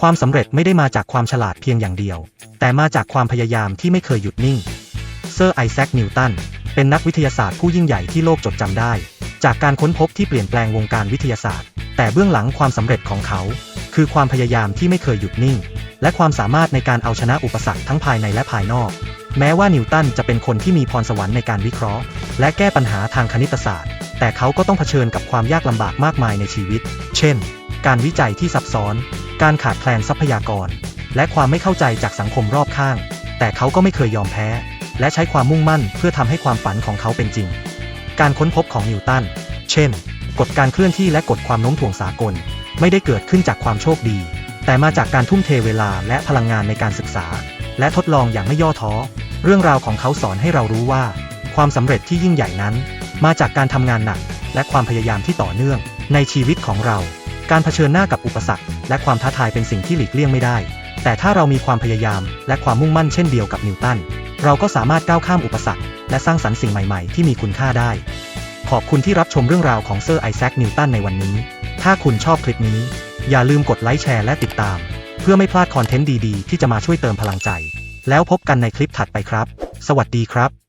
ความสำเร็จไม่ได้มาจากความฉลาดเพียงอย่างเดียว แต่มาจากความพยายามที่ไม่เคยหยุดนิ่ง เซอร์ไอแซค นิวตัน เป็นนักวิทยาศาสตร์ผู้ยิ่งใหญ่ที่โลกจดจำได้ จากการค้นพบที่เปลี่ยนแปลงวงการวิทยาศาสตร์ แต่เบื้องหลังความสำเร็จของเขา คือความพยายามที่ไม่เคยหยุดนิ่ง และความสามารถในการเอาชนะอุปสรรคทั้งภายในและภายนอก แม้ว่านิวตันจะเป็นคนที่มีพรสวรรค์ในการวิเคราะห์ และแก้ปัญหาทางคณิตศาสตร์ แต่เขาก็ต้องเผชิญกับความยากลำบากมากมายในชีวิต เช่น การวิจัยที่ซับซ้อน การขาดแคลนทรัพยากร และความไม่เข้าใจจากสังคมรอบข้าง แต่เขาก็ไม่เคยยอมแพ้ และใช้ความมุ่งมั่นเพื่อทำให้ความฝันของเขาเป็นจริง การค้นพบของนิวตัน เช่น กฎการเคลื่อนที่และกฎความโน้มถ่วงสากล ไม่ได้เกิดขึ้นจากความโชคดี แต่มาจากการทุ่มเทเวลาและพลังงานในการศึกษา และทดลองอย่างไม่ย่อท้อ เรื่องราวของเขาสอนให้เรารู้ว่า ความสำเร็จที่ยิ่งใหญ่นั้น มาจากการทำงานหนัก และความพยายามที่ต่อเนื่องในชีวิตของเรา การเผชิญหน้ากับอุปสรรค และความท้าทายเป็นสิ่งที่หลีกเลี่ยงไม่ได้ แต่ถ้าเรามีความพยายาม และความมุ่งมั่นเช่นเดียวกับนิวตัน เราก็สามารถก้าวข้ามอุปสรรค และสร้างสรรค์สิ่งใหม่ๆ ที่มีคุณค่าได้ ขอบคุณที่รับชมเรื่องราวของเซอร์ไอแซค นิวตันในวันนี้ ถ้าคุณชอบคลิปนี้ อย่าลืมกดไลค์แชร์และติดตาม เพื่อไม่พลาดคอนเทนต์ดีๆ ที่จะมาช่วยเติมพลังใจ แล้วพบกันในคลิปถัดไปครับ สวัสดีครับ